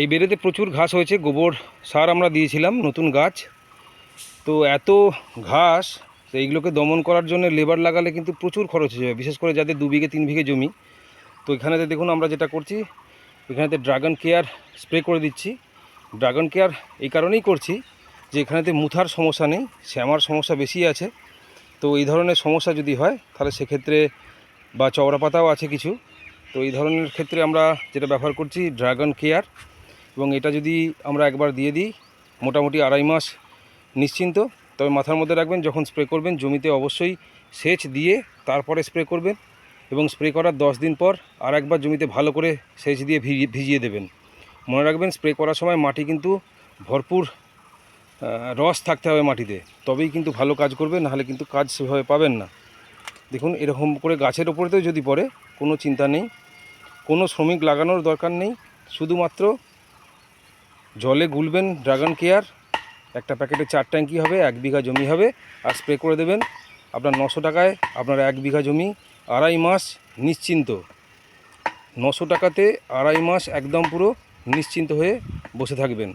এই বেড়েতে প্রচুর ঘাস হয়েছে, গোবর সার আমরা দিয়েছিলাম, নতুন গাছ। তো এত ঘাস, তো এইগুলোকে দমন করার জন্য লেবার লাগালে কিন্তু প্রচুর খরচ হয়ে যাবে বিশেষ করে যাদের দু বিঘে, তিন বিঘে জমি। তো এখানেতে দেখুন আমরা যেটা করছি, এখানেতে ড্রাগন কেয়ার স্প্রে করে দিচ্ছি। ড্রাগন কেয়ার এই কারণেই করছি যে এখানেতে মুথার সমস্যা নেই, শ্যামার সমস্যা বেশি আছে। তো এই ধরনের সমস্যা যদি হয়, তাহলে সেক্ষেত্রে বা চওড়া পাতাও আছে কিছু। তো এই ধরনের ক্ষেত্রে আমরা যেটা ব্যবহার করছি, ড্রাগন কেয়ার। এবং এটা যদি আমরা একবার দিয়ে দিই, মোটামুটি আড়াই মাস নিশ্চিন্ত। তবে মাথার মধ্যে রাখবেন, যখন স্প্রে করবেন, জমিতে অবশ্যই সেচ দিয়ে তারপরে স্প্রে করবেন এবং স্প্রে করার দশ দিন পর আর একবার জমিতে ভালো করে সেচ দিয়ে ভিজিয়ে দেবেন। মনে রাখবেন, স্প্রে করার সময় মাটি কিন্তু ভরপুর রস থাকতে হবে মাটিতে। তবেই কিন্তু ভালো কাজ করবে, নাহলে কিন্তু কাজ সেভাবে পাবেন না। দেখুন, এরকম করে গাছের ওপরেতেও যদি পড়ে, কোনো চিন্তা নেই। কোনো শ্রমিক লাগানোর দরকার নেই। শুধুমাত্র জলে গুলবেন ড্রাগন কেয়ার, একটা প্যাকেটে চার ট্যাঙ্কি হবে, এক বিঘা জমি হবে, আর স্প্রে করে দেবেন। আপনার নশো টাকায় আপনার এক বিঘা জমি, আড়াই মাস নিশ্চিন্ত। নশো টাকাতে আড়াই মাস একদম পুরো নিশ্চিন্ত হয়ে বসে থাকবেন।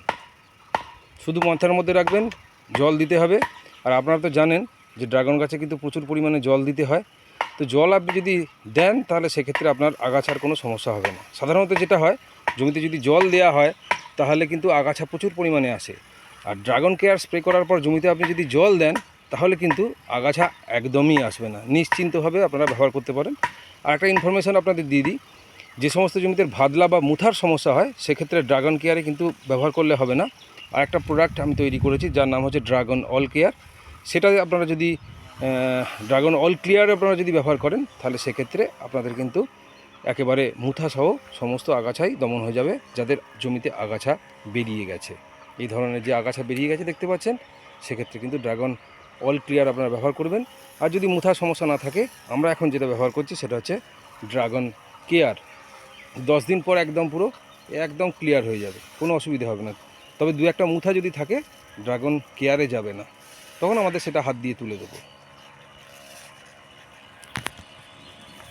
শুধু মাথার মধ্যে রাখবেন, জল দিতে হবে। আর আপনারা তো জানেন যে ড্রাগন গাছে কিন্তু প্রচুর পরিমাণে জল দিতে হয়। তো জল আপনি যদি দেন, তাহলে সেক্ষেত্রে আপনার আগাছার কোনো সমস্যা হবে না। সাধারণত যেটা হয়, জমিতে যদি জল দেওয়া হয় তাহলে কিন্তু আগাছা প্রচুর পরিমাণে আসে। আর ড্রাগন কেয়ার স্প্রে করার পর জমিতে আপনি যদি জল দেন, তাহলে কিন্তু আগাছা একদমই আসবে না। নিশ্চিন্তভাবে আপনারা ব্যবহার করতে পারেন। আর একটা ইনফরমেশান আপনাদের দিয়ে দিই, যে সমস্ত জমিতে ভাদলা বা মুথার সমস্যা হয়, সেক্ষেত্রে ড্রাগন কেয়ারে কিন্তু ব্যবহার করলে হবে না। আর একটা প্রোডাক্ট আমি তৈরি করেছি, যার নাম হচ্ছে ড্রাগন অল কেয়ার সেটা আপনারা যদি ড্রাগন অল ক্লিয়ার আপনারা যদি ব্যবহার করেন, তাহলে সেক্ষেত্রে আপনাদের কিন্তু একেবারে মুথা সহ সমস্ত আগাছাই দমন হয়ে যাবে, যাদের জমিতে আগাছা বেরিয়ে গেছে। এই ধরনের যে আগাছা বেরিয়ে গেছে দেখতে পাচ্ছেন, সেক্ষেত্রে কিন্তু ড্রাগন অল ক্লিয়ার আপনারা ব্যবহার করবেন। আর যদি মুথার সমস্যা না থাকে, আমরা এখন যেটা ব্যবহার করছি সেটা হচ্ছে ড্রাগন কেয়ার। দশ দিন পর একদম পুরো একদম ক্লিয়ার হয়ে যাবে, কোনো অসুবিধা হবে না। তবে দু একটা মুথা যদি থাকে, ড্রাগন কেয়ারে যাবে না। তখন আমাদের সেটা হাত দিয়ে তুলে দেবো।